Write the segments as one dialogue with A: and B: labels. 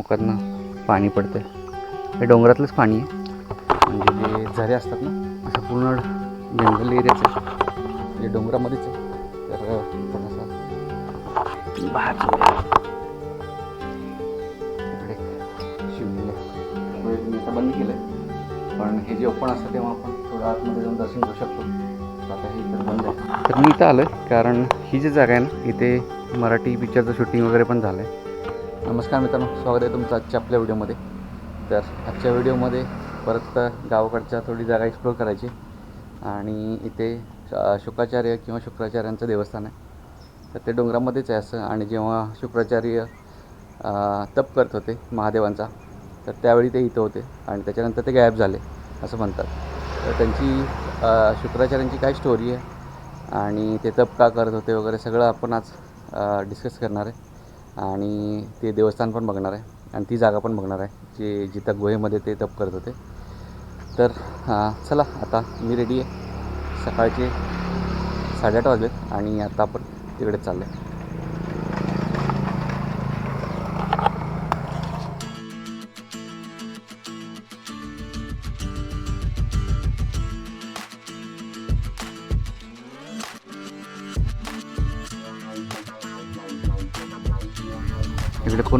A: मुखातनं पाणी पडतं हे डोंगरातलंच पाणी आहे. म्हणजे जे झरे असतात ना असं पूर्ण जंगल एरियाचं आहे. जे डोंगरामध्येच आहे. तर पण असं बाहेर शिवलेलं. तुम्ही आता बंद केलं आहे पण हे जे ओपन असतं तेव्हा आपण थोडं आतमध्ये जाऊन दर्शन घेऊ शकतो. आता हे इतर बंद आहे. तर मी इथं आलो आहे कारण ही जी जागा आहे ना इथे मराठी पिक्चरचं शूटिंग वगैरे पण झालं आहे नमस्कार मित्रांनो स्वागत आहे तुमचं आजच्या आपल्या व्हिडिओमध्ये. तर आजच्या व्हिडिओमध्ये परत गावाकडच्या थोडी जागा एक्सप्लोर करायची. आणि इथे शुक्राचार्य किंवा शुक्राचार्यांचं देवस्थान आहे. तर ते डोंगरामध्येच आहे असं. आणि जेव्हा शुक्राचार्य तप करत होते महादेवांचा तर त्यावेळी ते इथं होते. आणि त्याच्यानंतर ते गायब झाले असं म्हणतात. तर त्यांची शुक्राचार्यांची काय स्टोरी आहे? आणि ते तप का करत होते वगैरे सगळं आपण आज डिस्कस करणार आहे. आणि ते देवस्थान पण बघणार आहे. आणि ती जागा पण बघणार आहे जे जिथं गुहेमध्ये ते तप करत होते. तर चला आता मी रेडी आहे. सकाळचे साडेआठ वाजलेत आणि आता आपण तिकडे चाललो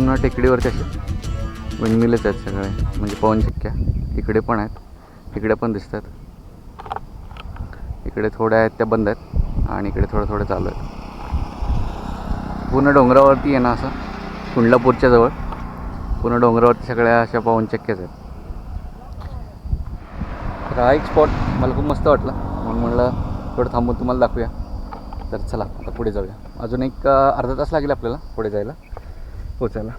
A: पूर्ण टेकडीवरचे असे विंडमिलच आहेत सगळे. म्हणजे पवनचक्क्या इकडे पण आहेत इकडे पण दिसतात. इकडे थोड्या आहेत त्या बंद आहेत आणि इकडे थोडं थोडं चालू आहेत. पूर्ण डोंगरावरती आहे ना असं कुंडलापूरच्या जवळ. पूर्ण डोंगरावरती सगळ्या अशा पवनचक्क्याच आहेत. तर हा एक स्पॉट मला खूप मस्त वाटला. म्हणून म्हणलं थोडं थांबून तुम्हाला दाखवूया. तर चला आता पुढे जाऊया. अजून एक अर्धा तास लागेल आपल्याला पुढे जायला. हो, पोचायला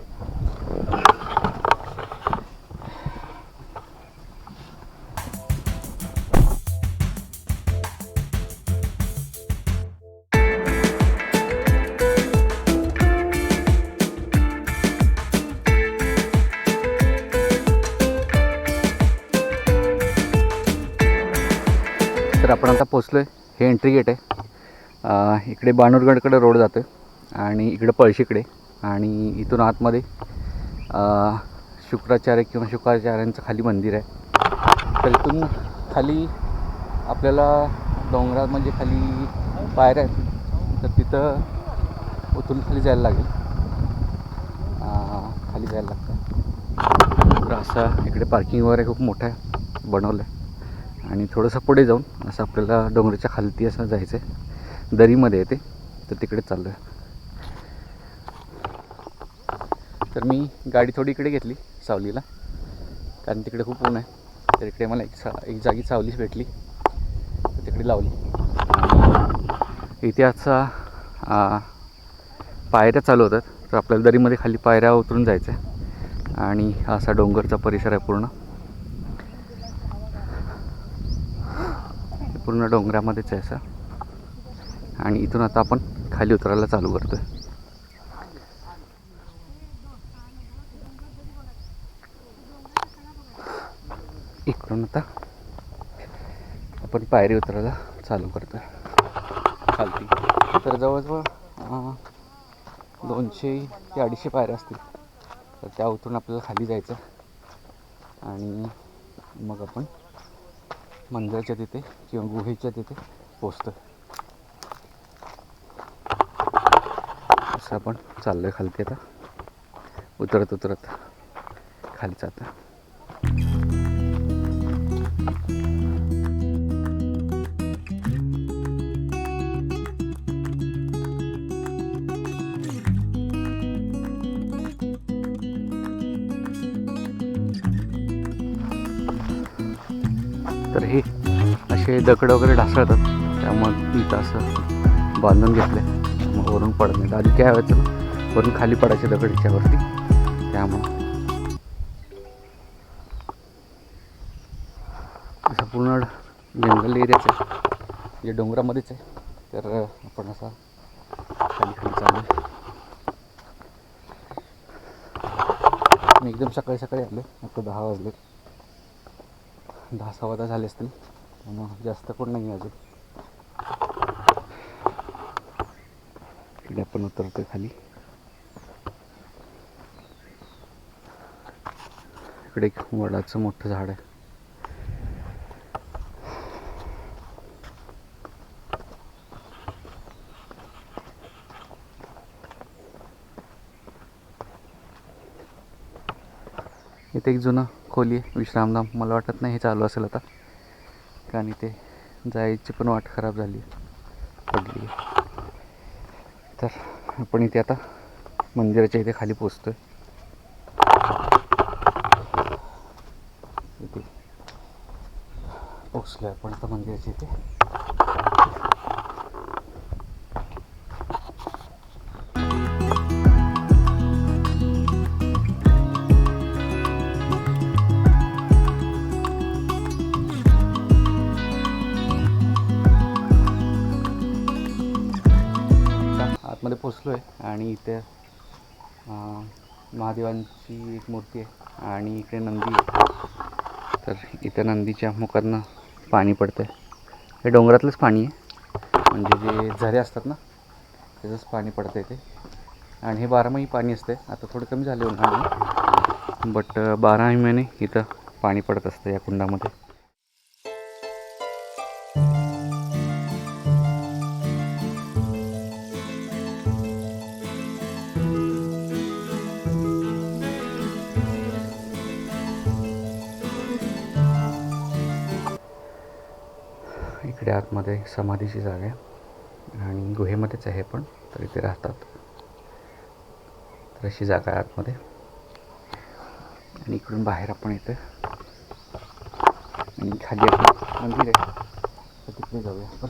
A: तर आपण आता पोचलो आहे हे एंट्री गेट आहे. इकडे बाणूरगडकडे रोड जातो आहे आणि इकडे पळशीकडे. आणि इथून आतमध्ये शुक्राचार्य किंवा शुक्राचार्यांचं खाली मंदिर आहे. तर इथून खाली आपल्याला डोंगरात म्हणजे खाली पायऱ्या आहेत. तर तिथं उतरून खाली जायला लागेल. खाली जायला लागतं. तर असं इकडे पार्किंग वगैरे खूप मोठं आहे. बनवलं आहे आणि थोडंसं पुढे जाऊन असं आपल्याला डोंगराच्या खालती असं जायचं आहे दरीमध्ये येते तर तिकडे चाललं आहे तर मी गाडी थोडी इकडे घेतली सावलीला. कारण तिकडे खूप ऊन आहे. तर इकडे मला एक सा एक जागी सावलीच भेटली. तर तिकडे लावली. इतिहासा इथे आजचा पायऱ्या चालू होतात. तर आपल्याला दरीमध्ये खाली पायऱ्या उतरून जायचं आहे आणि हा असा डोंगरचा परिसर आहे पूर्ण. पूर्ण डोंगरामध्येच आहे असं. आणि इथून आता आपण खाली उतरायला चालू करतो आहे इकडून आता आपण पायरी उतरायला चालू करतो खालती तर जवळजवळ दोनशे ते अडीचशे पायऱ्या असतील. तर त्या उतरून आपल्याला खाली जायचं आणि मग आपण मंदिराच्या तिथे किंवा गुहेच्या तिथे पोचतो असं आपण चाललो आहे खालती आता. उतरत उतरत खाली जातं असे दगड वगैरे ढासळतात. त्यामुळे इथं असं बांधून घेतलं मग वरून पडत नाही. आधी काय व्हायचं? वरून खाली पडायचे दगड याच्यावरती. त्यामुळं. असं पूर्ण जंगल एरियाच आहे. जे डोंगरामध्येच आहे. तर आपण असा खाली खाली चालू मी एकदम सकाळी सकाळी आलो आता दहा वाजले दहा सव्वा दहा झाले असतील. त्यामुळं जास्त कोण नाही अजून. इकडे आपण उतरतोय खाली. इकडे एक वडाचं मोठं झाड आहे. इथे एक जुनं खोली आहे विश्रामधाम. मला वाटत नाही हे चालू असेल आता. ठिकाणी ते जायची पण वाट खराब झाली पडली. तर आपण इथे आता मंदिराच्या इथे खाली पोचतोय इथे पोचलो आपण आता मंदिराच्या इथे. बसलो आहे आणि इथे महादेवांची एक मूर्ती आहे आणि इकडे नंदी. आहे तर इथं नंदीच्या मुखातनं पाणी पडतं आहे हे डोंगरातलंच पाणी आहे. म्हणजे जे झरे असतात ना त्याचंच पाणी पडतं आहे ते. आणि हे बारामाही पाणी असतं आहे आता थोडं कमी झाले उन्हाळ्याने बट बाराही महिने इथं पाणी पडत असतं या कुंडामध्ये. इकडे आतमध्ये समाधीची जागा आहे. आणि गुहेमध्येच आहे पण तर इथे राहतात. तर अशी जागा आहे आतमध्ये. आणि इकडून बाहेर आपण इथे आणि खाली आपण मंदिर आहे. तर तिकडे जाऊया आपण.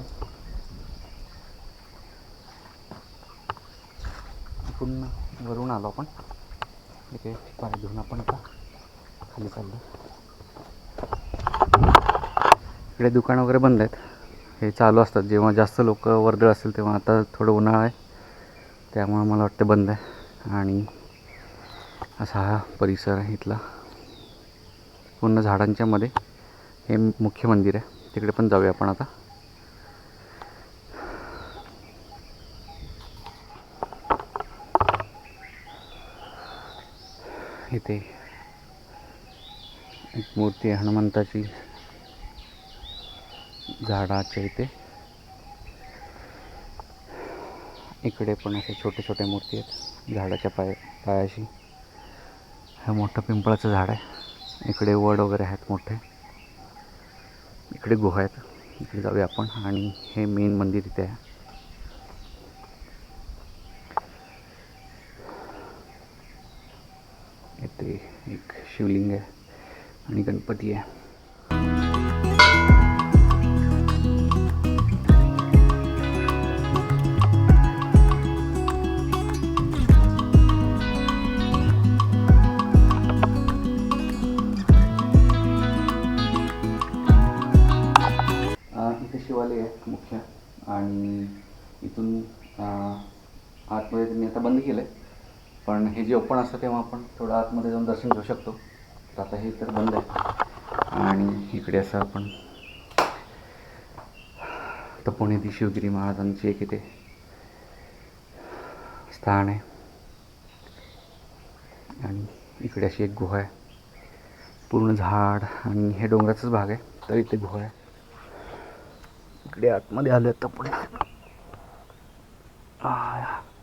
A: इकडून वरून आलो आपण. इथे पाय घेऊन आपण आता खाली चाललो. इकडे दुकान वगैरे बंद आहेत. हे चालू असतात. जेव्हा जास्त लोक वर्दळ असेल तेव्हा आता थोडं उन्हाळा आहे. त्यामुळं मला वाटतं बंद आहे. आणि असा हा परिसर आहे इथला. पूर्ण झाडांच्या मध्ये हे मुख्य मंदिर आहे. तिकडे पण जाऊया आपण आता. इथे एक मूर्ती आहे हनुमंताची. झाडाच्या इथे. इकडे पण असे छोटे छोटे मूर्ती आहेत झाडाच्या पाय पायाशी. हे मोठं पिंपळाचं झाड आहे. इकडे वड वगैरे आहेत मोठे. इकडे गुहा आहेत. इकडे जाऊया आपण. आणि हे मेन मंदिर इथे आहे. इथे एक शिवलिंग आहे आणि गणपती आहे. बंद केलं आहे पण हे जे ओपन असतं तेव्हा आपण थोडं आतमध्ये जाऊन दर्शन घेऊ शकतो. तर आता हे तर बंद आहे. आणि इकडे असं आपण तपोनिधी शिवगिरी महाराजांची एक इथे स्थान आहे. आणि इकडे अशी एक गुहा आहे. पूर्ण झाड आणि हे डोंगराचाच भाग आहे. तर इथे गुहा आहे. इकडे आतमध्ये आलं तर पुढे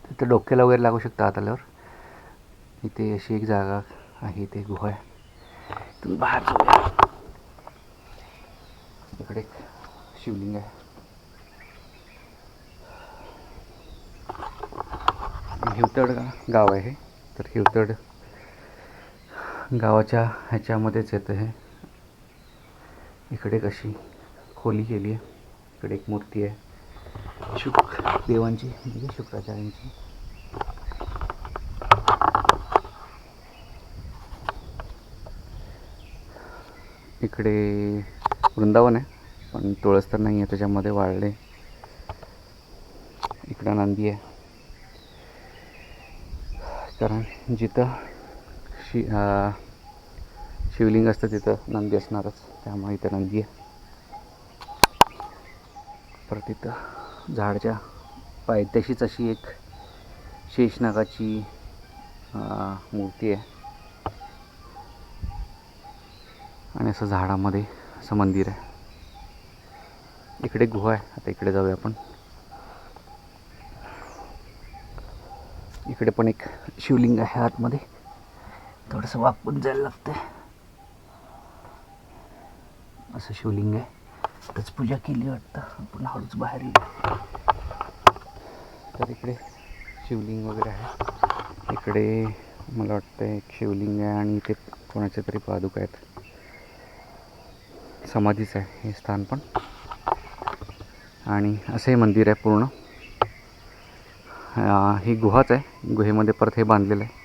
A: तिथं डोक्याला वगैरे लागू शकतं आत आल्यावर इथे अशी एक जागा आहे इथे गुहा आहे. तुम्ही बाहेर इकडे एक शिवलिंग आहे. हिवतड गाव आहे तर हिवतड गावाच्या ह्याच्यामध्येच येतं हे. इकडे कशी खोली केली आहे. इकडे एक मूर्ती आहे. शुक देवांची म्हणजे शुक्राचार्यांची. इकडे वृंदावन आहे पण तुळस तर नाही आहे त्याच्यामध्ये वाळले. इकडं नंदी आहे. कारण जिथं शि शिवलिंग असतं तिथं नंदी असणारच. त्यामुळे इथं नंदी आहे. परत तिथं झाडच्या पायथ्याशीच अशी एक शेषनागाची मूर्ती आहे. आणि असं झाडामध्ये असं मंदिर आहे. इकडे गुहा आहे. आता इकडे जाऊया आपण. इकडे पण एक शिवलिंग आहे आतमध्ये. थोडंसं वाकून जायला लागतं असं शिवलिंग आहे. आताच पूजा केली वाटतं. आपण हळूच बाहेर. येऊ तर इकडे शिवलिंग वगैरे आहे. इकडे मला वाटतं एक शिवलिंग आहे आणि इथे कोणाच्या तरी पादुका आहेत. समाधीच आहे हे स्थान पण. आणि असं हे मंदिर आहे पूर्ण. ही गुहाच आहे. गुहेमध्ये परत हे बांधलेलं आहे.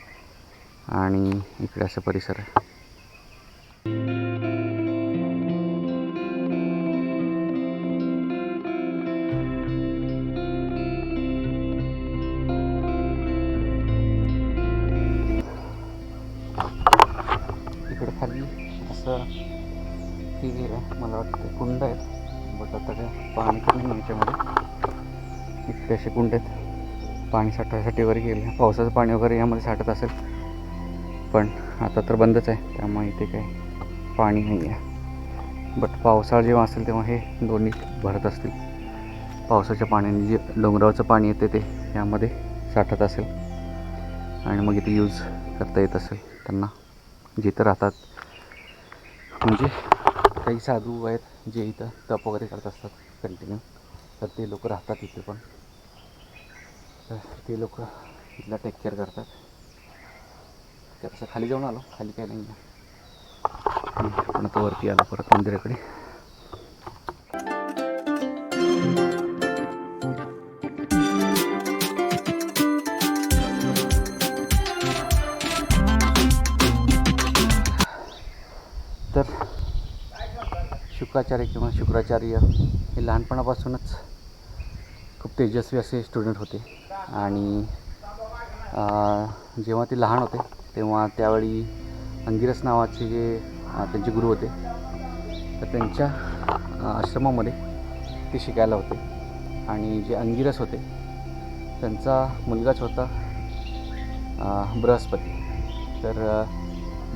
A: आणि इकडे असं परिसर आहे. आहेत पाणी वगैरे गेले. पावसाचं पाणी वगैरे यामध्ये साठत असेल. पण आता तर बंदच आहे. त्यामुळे इथे काही पाणी नाही आहे बट पावसाळा जेव्हा असेल तेव्हा हे दोन्ही भरत असतील. पावसाच्या पाण्याने जे डोंगरावरचं पाणी येते ते यामध्ये साठत असेल. आणि मग इथे यूज करता येत असेल त्यांना. जिथं राहतात. म्हणजे काही साधू आहेत जे इथं तप वगैरे करत असतात. कंटिन्यू तर ते लोक राहतात इथे पण. तर ते लोक इथला टेक केअर करतात. तर असं खाली जाऊन आलो. खाली काय नाही आहे. पण आता वरती आलो परत मंदिराकडे. तर शुक्राचार्य किंवा शुक्राचार्य हे लहानपणापासूनच खूप तेजस्वी असे स्टुडंट होते. आणि जेव्हा ते लहान होते तेव्हा त्यावेळी अंगिरस नावाचे जे त्यांचे गुरु होते तर त्यांच्या आश्रमामध्ये ते शिकायला होते. आणि जे अंगिरस होते त्यांचा मुलगाच होता बृहस्पती. तर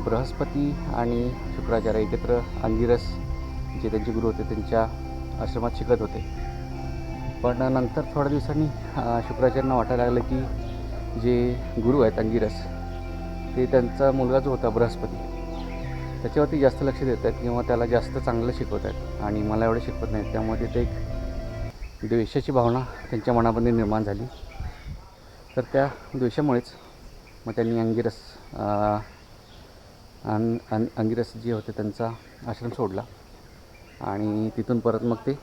A: बृहस्पती आणि शुक्राचार्य एकत्र अंगिरस जे त्यांचे गुरु होते त्यांच्या आश्रमात शिकत होते. पण नंतर थोड्या दिवसांनी शुक्राचार्यांना वाटायला लागलं की जे गुरु आहेत अंगिरस ते त्यांचा मुलगा जो होता बृहस्पती त्याच्यावरती जास्त लक्ष देत आहेत किंवा त्याला जास्त चांगलं शिकवत आहेत. आणि मला एवढं शिकवत नाहीत. त्यामुळे तिथे एक द्वेषाची भावना त्यांच्या मनामध्ये निर्माण झाली. तर त्या द्वेषामुळेच मग त्यांनी अंगिरस अं, अन अंगिरस जे होते त्यांचा आश्रम सोडला. आणि तिथून परत मग ते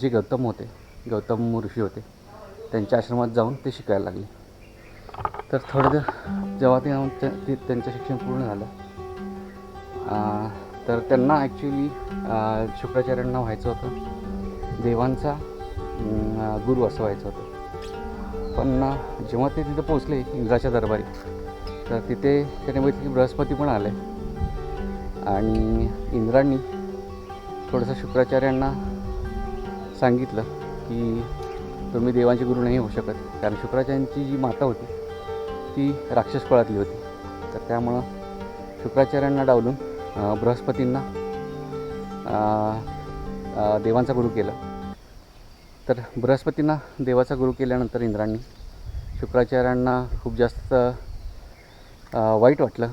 A: जे गौतम होते गौतम ऋषी होते त्यांच्या आश्रमात जाऊन ते शिकायला लागले. तर थोडं जेव्हा ते ते- त्यांचं शिक्षण पूर्ण झालं तर त्यांना ॲक्च्युली शुक्राचार्यांना व्हायचं होतं. देवांचा गुरु असं व्हायचं होतं. पण जेव्हा ते तिथं पोचले इंद्राच्या दरबारी तर तिथे त्याने बघितलं की बृहस्पती पण आले. आणि इंद्रांनी थोडंसं शुक्राचार्यांना सांगितलं की तुम्ही देवांचे गुरु नाही होऊ शकत. कारण शुक्राचार्यांची जी माता होती ती राक्षस कुळातली होती. तर त्यामुळं शुक्राचार्यांना डावलून बृहस्पतींना देवांचा गुरु केलं. तर बृहस्पतींना देवाचा गुरु केल्यानंतर इंद्रांनी शुक्राचार्यांना खूप जास्त वाईट वाटलं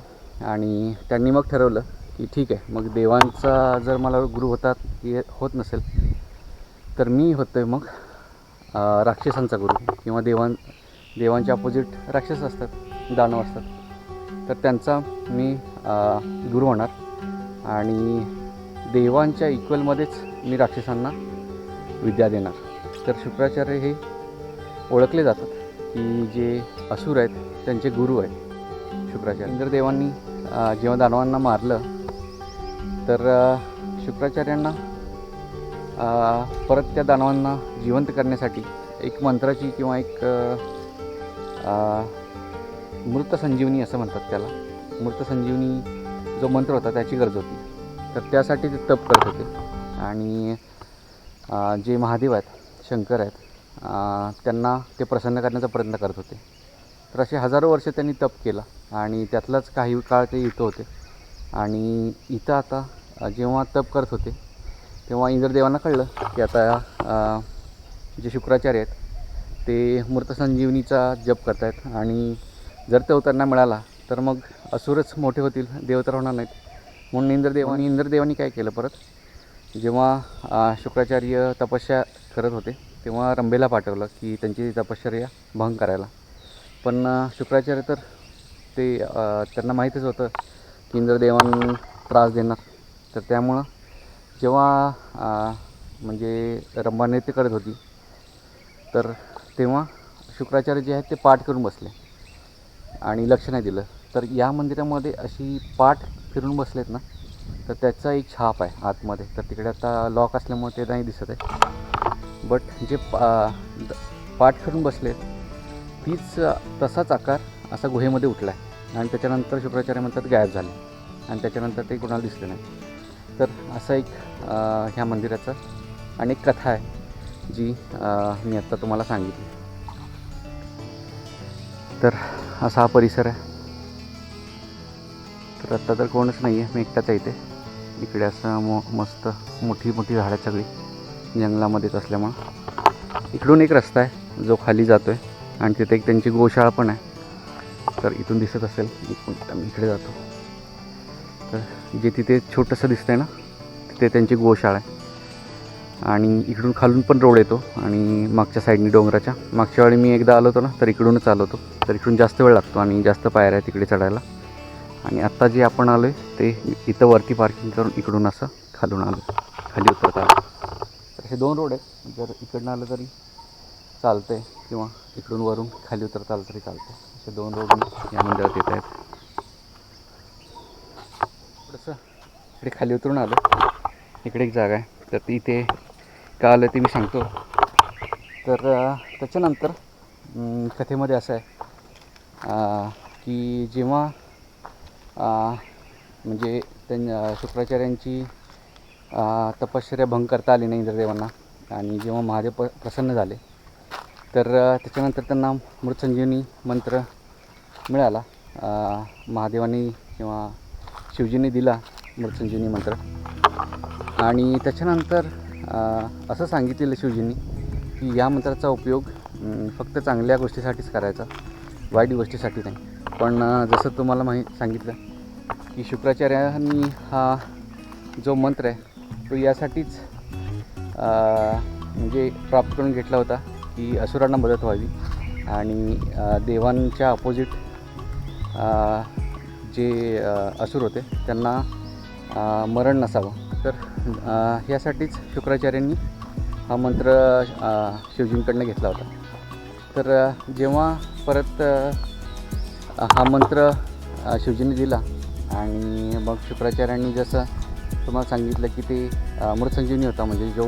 A: आणि त्यांनी मग ठरवलं की ठीक आहे मग देवांचा जर मला गुरु होतात की होत नसेल तर मी होतो आहे मग राक्षसांचा गुरु किंवा देवां देवांच्या अपोजिट राक्षस असतात दानव असतात. तर त्यांचा मी गुरु होणार आणि देवांच्या इक्वलमध्येच मी राक्षसांना विद्या देणार. तर शुक्राचार्य हे ओळखले जातात की जे असुर आहेत त्यांचे गुरु आहेत शुक्राचार्य. इंद्रदेवांनी जेव्हा दानवांना मारलं तर शुक्राचार्यांना परत त्या दानवांना जिवंत करण्यासाठी एक मंत्राची किंवा एक मृत संजीवनी असं म्हणतात त्याला. मृत संजीवनी जो मंत्र होता त्याची गरज होती. तर त्यासाठी ते तप करत होते. आणि जे महादेव आहेत शंकर आहेत त्यांना ते प्रसन्न करण्याचा प्रयत्न करत होते. तर असे हजारो वर्ष त्यांनी तप केला. आणि त्यातलाच काही काळ ते युद्ध होते. आणि इथं आता जेव्हा तप करत होते तेव्हा इंद्रदेवांना कळलं की आता जे शुक्राचार्य आहेत ते मूर्त संजीवनीचा जप करतायत. आणि जर ते त्यांना मिळाला तर मग असुरच मोठे होतील देव तर होणार नाहीत. म्हणून इंद्रदेवानी इंद्रदेवानी काय केलं परत? जेव्हा शुक्राचार्य तपस्या करत होते तेव्हा रंभेला पाठवलं की त्यांची तपश्चर्या भंग करायला. पण शुक्राचार्य तर ते त्यांना माहीतच होतं इंद्रदेवान त्रास देणार. तर त्यामुळं जेव्हा म्हणजे रंभा नृत्य करत होती तर तेव्हा शुक्राचार्य जे आहेत ते पाठ करून बसले आणि लक्ष नाही दिलं. तर या मंदिरामध्ये अशी पाठ फिरून बसलेत ना तर त्याचा एक छाप आहे आतमध्ये. तर तिकडे आता लॉक असल्यामुळे ते नाही दिसत आहे. बट जे पा द- पाठ फिरून बसलेत तीच तसाच आकार असा गुहेमध्ये उठला आहे आणि त्याच्यानंतर शुक्राचार्य म्हणतात गायब झाले. आणि त्याच्यानंतर ते कुणाला दिसले नाही. तर असा एक ह्या मंदिराचा आणि एक कथा आहे जी मी आत्ता तुम्हाला सांगितली. तर असा हा परिसर आहे. तर आत्ता तर कोणच नाही आहे मी एकटाच आहे इथे. इकडे असं मो मस्त मोठी मोठी झाडं आहेत सगळी जंगलामध्येच असल्यामुळं. इकडून एक रस्ता आहे जो खाली जातो आहे आणि तिथे एक त्यांची गोशाळा पण आहे. तर इथून दिसत असेल मी इकडे जातो. तर जे तिथे छोटंसं दिसतंय ना तिथे त्यांची गोशाळा आहे. आणि इकडून खालून पण रोड येतो आणि मागच्या साईडनी डोंगराच्या. मागच्या वेळी मी एकदा आलो होतो ना तर इकडूनच आलो होतो. तर इकडून जास्त वेळ लागतो आणि जास्त पायऱ्या आहे तिकडे चढायला. आणि आत्ता जे आपण आलो आहे ते इथं वरती पार्किंग करून इकडून असं खालून आलो. खाली उतरत आलो. तर हे दोन रोड आहेत. जर इकडनं आलं तरी चालतं आहे किंवा इकडून वरून खाली उतरता आलं तरी चालतं असे दोन रोग या मंदिरात येत आहेत. थोडंसं इकडे खाली उतरून आलो. इकडे एक जागा आहे. तर ती इथे का आलं ते मी सांगतो. तर त्याच्यानंतर कथेमध्ये असं आहे की जेव्हा म्हणजे त्यां शुक्राचार्यांची तपश्चर्या भंग करता आली नाही इंद्रदेवांना आणि जेव्हा महादेव प प्रसन्न झाले तर त्याच्यानंतर त्यांना मृतसंजीवनी मंत्र मिळाला. महादेवानी किंवा शिवजींनी दिला मृतसंजीवनी मंत्र. आणि त्याच्यानंतर असं सांगितलेलं शिवजींनी की या मंत्राचा उपयोग फक्त चांगल्या गोष्टीसाठीच करायचा वाईट गोष्टीसाठी नाही. पण जसं तुम्हाला माहीत सांगितलं की शुक्राचार्यांनी हा जो मंत्र आहे तो यासाठीच म्हणजे प्राप्त करून घेतला होता. की असुरांना मदत व्हावी. आणि देवांच्या अपोजिट जे असुर होते त्यांना मरण नसावं. तर यासाठीच शुक्राचार्यांनी हा मंत्र शिवजींकडनं घेतला होता. तर जेव्हा परत हा मंत्र शिवजींनी दिला आणि मग शुक्राचार्यांनी जसं तुम्हाला सांगितलं की ते अमृतसंजीवनी होता म्हणजे जो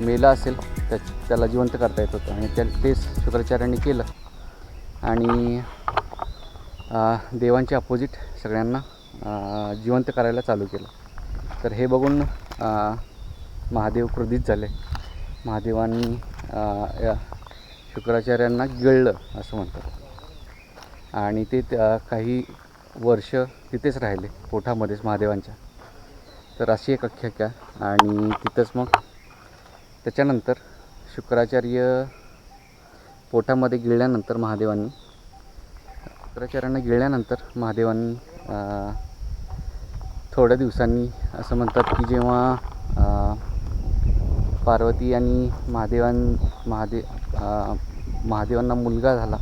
A: मेला असेल त्या त्याला जिवंत करता येत होतं. आणि त्या तेच शुक्राचार्यांनी केलं. आणि देवांच्या अपोजिट सगळ्यांना जिवंत करायला चालू केलं. तर हे बघून महादेव क्रोधित झाले. महादेवांनी या शुक्राचार्यांना गिळलं असं म्हणतात. आणि ते त्या- काही वर्ष तिथेच राहिले पोठामध्येच महादेवांच्या. तर अशी एक अख्याख्या आणि तिथंच मग त्याच्यानंतर शुक्राचार्य पोटामध्ये गिळल्यानंतर महादेवांनी शुक्राचार्यांना गिळल्यानंतर महादेवांनी थोड्या दिवसांनी असं म्हणतात की जेव्हा पार्वती आणि महादेवां महादे महादेवांना मुलगा झाला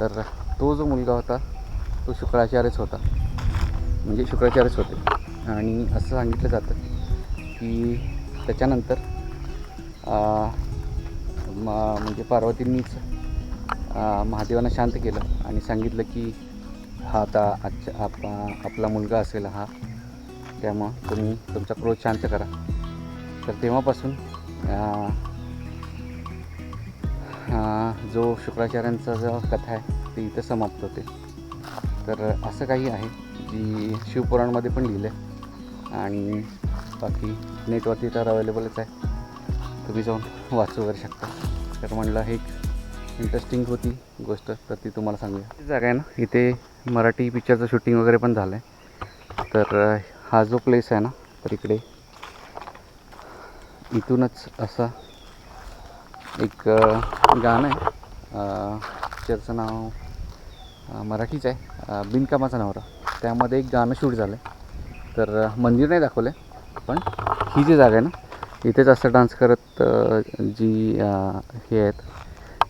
A: तर तो जो मुलगा होता तो शुक्राचार्यच होता. म्हणजे शुक्राचार्यच होते. आणि असं सांगितलं जातं की त्याच्यानंतर म्हणजे पार्वतींनीच महादेवांना शांत केलं आणि सांगितलं की हा आता आजच्या आप आपला मुलगा असेल हा त्यामुळं तुम्ही तुमचा क्रोध शांत करा. तर तेव्हापासून जो शुक्राचार्यांचा जो कथा आहे ती इथं समाप्त होते. तर असं काही आहे जी शिवपुराणमध्ये पण लिहिलं आहे आणि बाकी नेटवरती तर अवेलेबलच आहे. तुम्ही जाऊन वाचू वगैरे शकता. तर म्हणलं हे इंटरेस्टिंग होती गोष्ट तर ती तुम्हाला सांगूया. जागा आहे ना इथे मराठी पिक्चरचं शूटिंग वगैरे पण झालं आहे तर हा जो प्लेस आहे ना तर इकडे इथूनच असा एक गाणं आहे. पिक्चरचं नाव मराठीच आहे. बिनकामाचा नवरा. त्यामध्ये एक गाणं शूट झालं आहे तर मंदिर नाही दाखवलं आहे पण ही जी जागा आहे ना इथेच असं डान्स करत जी हे आहेत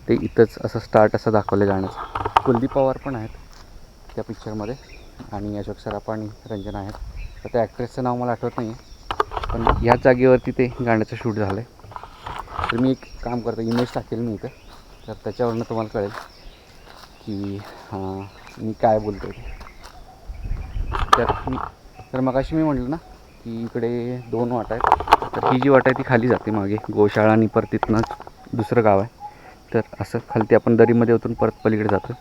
A: ते इथंच असं स्टार्ट असं दाखवलं आहे गाण्याचं. कुलदीप पवार पण आहेत त्या पिक्चरमध्ये आणि अशोक सराफ आणि रंजना आहेत. तर त्या ॲक्ट्रेसचं नाव मला आठवत नाही आहे पण ह्याच जागेवरती ते गाण्याचं शूट झालं आहे तर मी एक काम करतो इमेज टाकेल मी इथं. तर त्याच्यावरनं तुम्हाला कळेल की हां मी काय बोलतो आहे तर मी तर मगाशी मी म्हटलं ना की इकडे दोन वाटा आहेत. तर ही जी वाट आहे ती खाली जाते मागे. गोशाळा आणि परत तिथनं दुसरं गाव आहे. तर असं खालती आपण दरीमध्ये उतरून परत पलीकडे जातो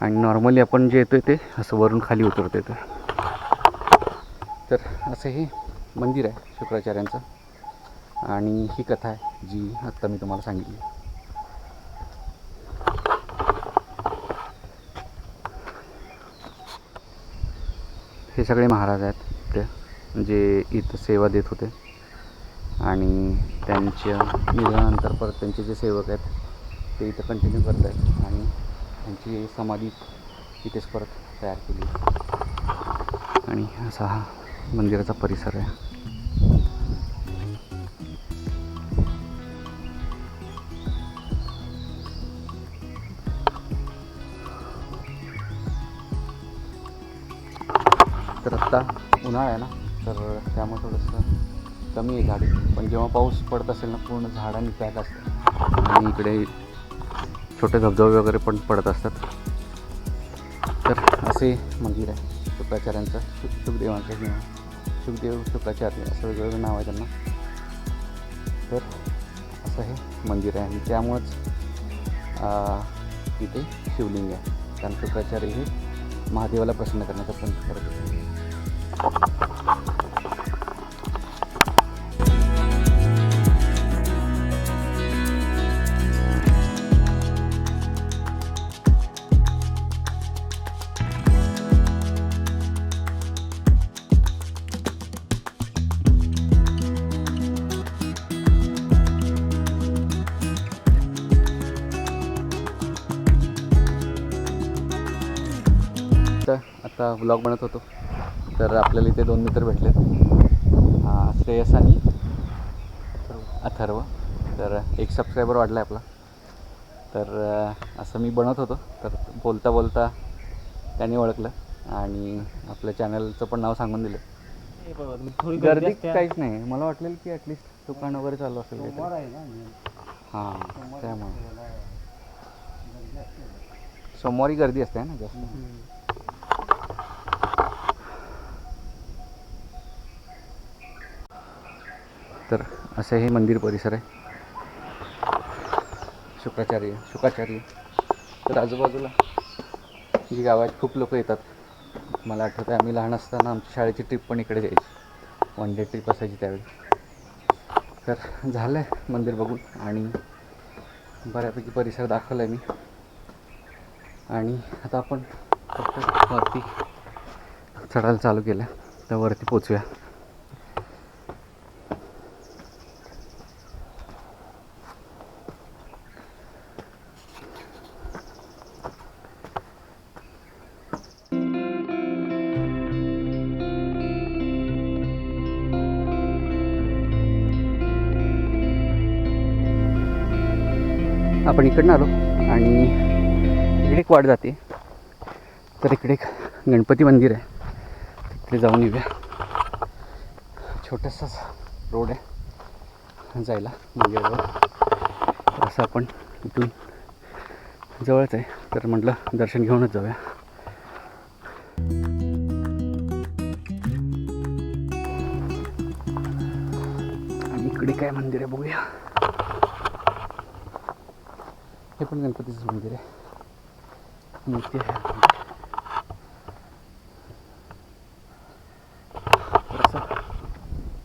A: आणि नॉर्मली आपण जे येतो आहे ते असं वरून खाली उतरतो तर. तर असं हे मंदिर आहे शुक्राचार्यांचं. आणि ही कथा आहे जी आत्ता मी तुम्हाला सांगितली. हे सगळे महाराज आहेत ते जे इथं सेवा देत होते. आणि त्यांच्या निधनानंतर परत त्यांचे जे सेवक आहेत ते इथं कंटिन्यू करत आहेत. आणि त्यांची समाधी इथेच परत तयार केली. आणि असा हा मंदिराचा परिसर आहे. तर आत्ता उन्हाळा आहे ना? तर त्यामुळे थोडंसं कमी आहे झाडी पण जेव्हा पाऊस पडत असेल ना पूर्ण झाडांनी पॅक असतं आणि इकडे छोटे धबधबे वगैरे पण पडत असतात. तर असे मंदिर आहे शुक्राचार्यांचं. शु शुकदेवांचं किंवा शुकदेव शुक्राचार्य असं वेगवेगळं नाव आहे त्यांना. तर असं हे मंदिर आहे. आणि त्यामुळंच तिथे इथे शिवलिंग आहे. कारण शुक्राचार्य हे महादेवाला प्रसन्न करण्याचा प्रयत्न करत होते. ब्लॉग बनत होतो. तर आपल्याला इथे दोन मित्र भेटलेत. हा, श्रेयस आणि अथर्व. तर एक सबस्क्रायबर वाढला आहे आपला. तर असं मी बनवत होतो. तर बोलता बोलता त्याने ओळखलं आणि आपल्या चॅनलचं पण नाव सांगून दिलं. गर्दी काहीच नाही. मला वाटलेलं की ॲटलिस्ट दुकान वगैरे चालू असेल. हां त्यामुळे. सोमवारी गर्दी असते ना जास्त. तर असं हे मंदिर परिसर आहे. शुक्राचार्य शुकाचार्य. तर आजूबाजूला जी गावात खूप लोक येतात. मला आठवतं आम्ही लहान असताना आमची शाळेची ट्रिप पण इकडे जायची. वन डे ट्रिप असायची त्यावेळी. तर झालं आहे मंदिर बघून आणि बऱ्यापैकी परिसर दाखवला आहे मी. आणि आता आपण फक्त वरती चढायला चालू केलं. तर वरती पोचूया. आपण इकडनं आलो आणि इकडे एक वाट जाते. तर इकडे एक गणपती मंदिर आहे. तिकडे जाऊन येऊया. छोटासाच रोड आहे जायला मंदिराजवळ. तर असं आपण इथून जवळच आहे. तर म्हटलं दर्शन घेऊनच जाऊया. आणि इकडे काय मंदिर आहे बघूया. हे पण गणपतीचं मंदिर आहे मूर्ती आहे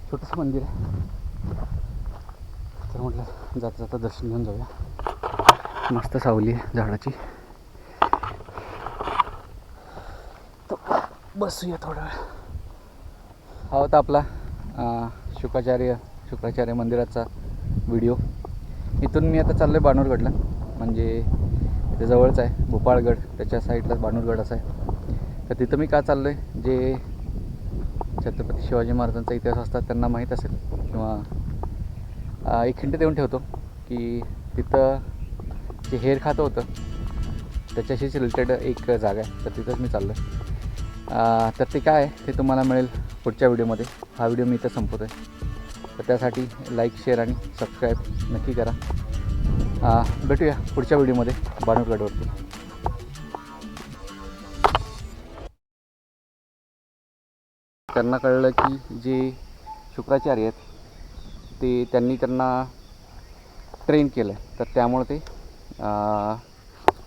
A: छोटंसं मंदिर आहे तर म्हटलं जाता जाता दर्शन घेऊन जाऊया मस्त सावली आहे झाडाची तर बसूया थोडा वेळ हा होता आपला शुकाचार्य शुक्राचार्य शुक्राचार्य मंदिराचा व्हिडिओ इथून मी आता चाललो आहे बाणूरगडला म्हणजे ते जवळच आहे भोपाळगड. त्याच्या साईडलाच बाणूरगड असं आहे. तर तिथं मी का चाललो आहे जे छत्रपती शिवाजी महाराजांचा इतिहास असतात त्यांना माहीत असेल. किंवा एक हिंट देऊन ठेवतो की तिथं जे हेर खातं होतं त्याच्याशीच रिलेटेड एक जागा आहे. तर तिथंच मी चाललो आहे तर ते काय आहे ते तुम्हाला मिळेल पुढच्या व्हिडिओमध्ये. हा व्हिडिओ मी इथं संपवतो आहे तर त्यासाठी लाईक शेअर आणि सबस्क्राईब नक्की करा. भेटूया पुढच्या व्हिडिओमध्ये बाणूरगडवरती त्यांना कळलं की जे शुक्राचार्य आहेत ते त्यांनी त्यांना ट्रेन केलं तर त्यामुळे ते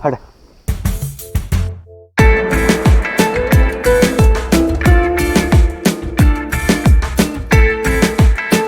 A: हड